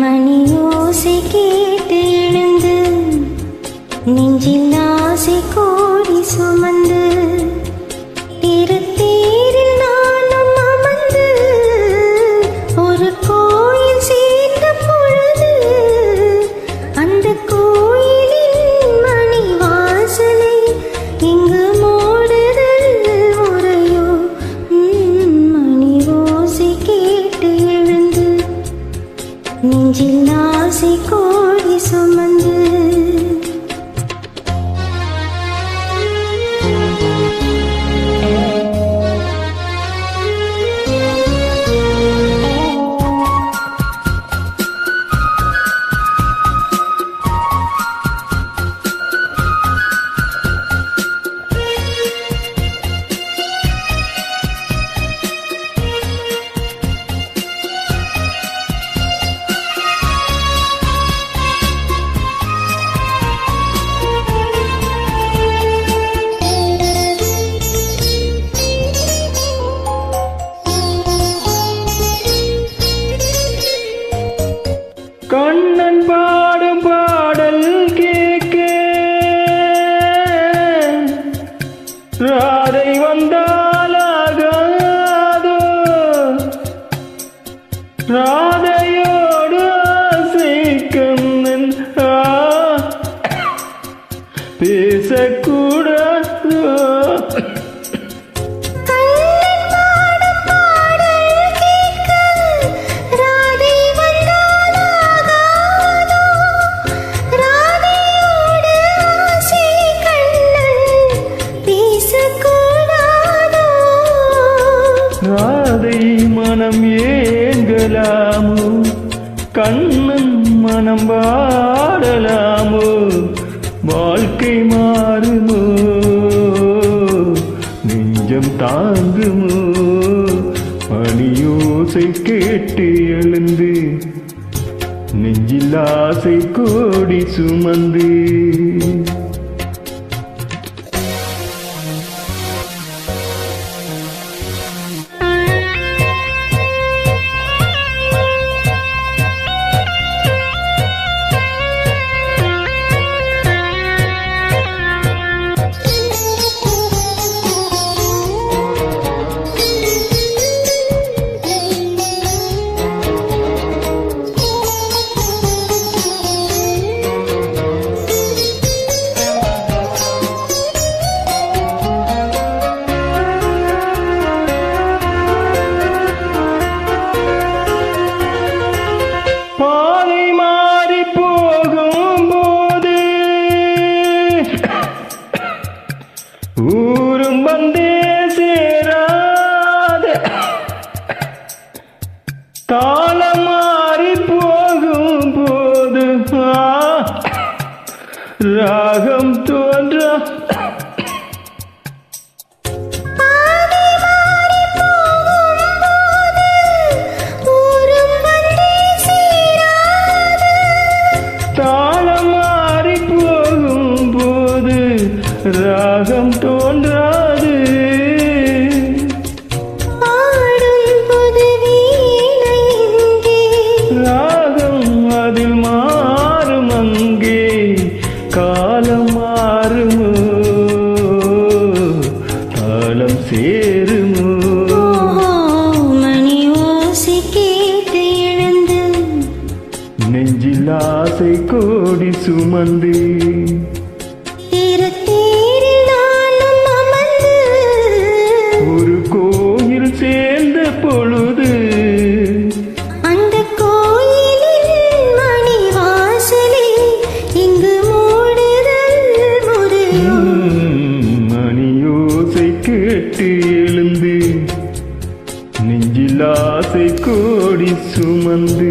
மணி ஓசை கேட்டு எழுந்து நெஞ்சில் நெஞ்சில் ஆசை Yeah. மனம் ஏங்கலாமோ? கண்ணன் மனம் வாடலாமோ? வாழ்க்கை மாறுமோ? நெஞ்சம் தாங்குமோ? பணியோசை கேட்டு எழுந்து நெஞ்சில் ஆசை கோடி சுமந்து. தாளம் மாறி போகும்போது ஆ, ராகம் தோன்றா. ராகம் தோன்றாது மாறுமோ காலம் சேருமோ? மணி ஓசை கேட்டு எழுந்து. நெஞ்சில் ஆசை கோடி சுமந்து. கோடி சுமந்து